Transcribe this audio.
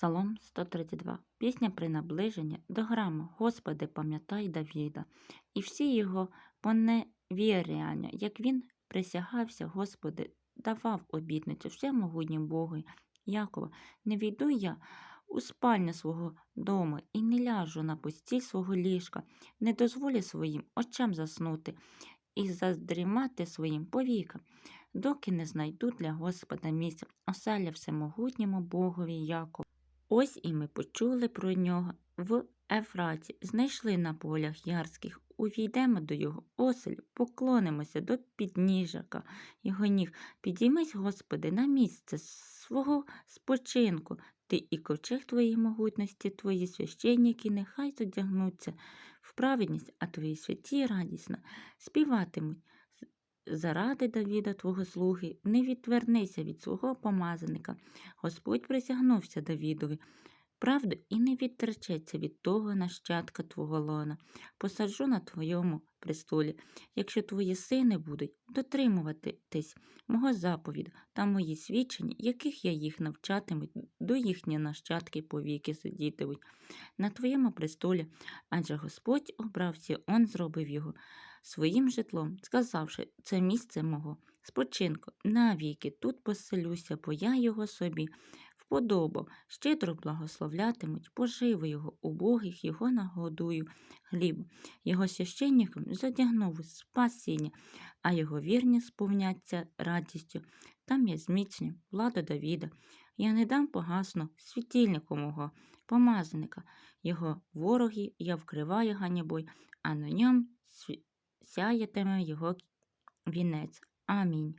Псалом 132. Пісня при наближенні до граму Господи, пам'ятай Давіда, і всі його поневіряння, як він присягався, Господи, давав обітницю всемогутнім Богу Якова, не війду я у спальню свого дому і не ляжу на постіль свого ліжка, не дозволю своїм очам заснути і заздрімати своїм повікам, доки не знайду для Господа місця, оселя всемогутньому Богові Якову. Ось і ми почули про нього в Ефраті, знайшли на полях ярських, увійдемо до його осель, поклонимося до підніжака його ніг. Підіймись, Господи, на місце свого спочинку, ти і ковчег твоєї могутності, твої священники, нехай зодягнуться в праведність, а твої святі радісно співатимуть. Заради Давіда твого слуги, не відвернися від свого помазаника. Господь присягнувся Давідові. Правду і не відречеться від того нащадка твого лона. Посаджу на твоєму престолі, якщо твої сини будуть дотримуватись мого заповіду та мої свідчення, яких я їх навчатимуть, до їхні нащадки повіки сидітимуть на твоєму престолі, адже Господь обрав Сіон, зробив його своїм житлом, сказавши, це місце мого спочинку, навіки тут поселюся, бо я його собі вподобав, щедро благословлятимуть, поживи його, убогих його нагодую хліб. Його священником задягнув спасіння, а його вірні сповняться радістю. Там я зміцню владу Давіда. Я не дам погасну світильнику мого помазаника. Його вороги я вкриваю ганібой, а на ньому сяятиме його вінець. Амінь.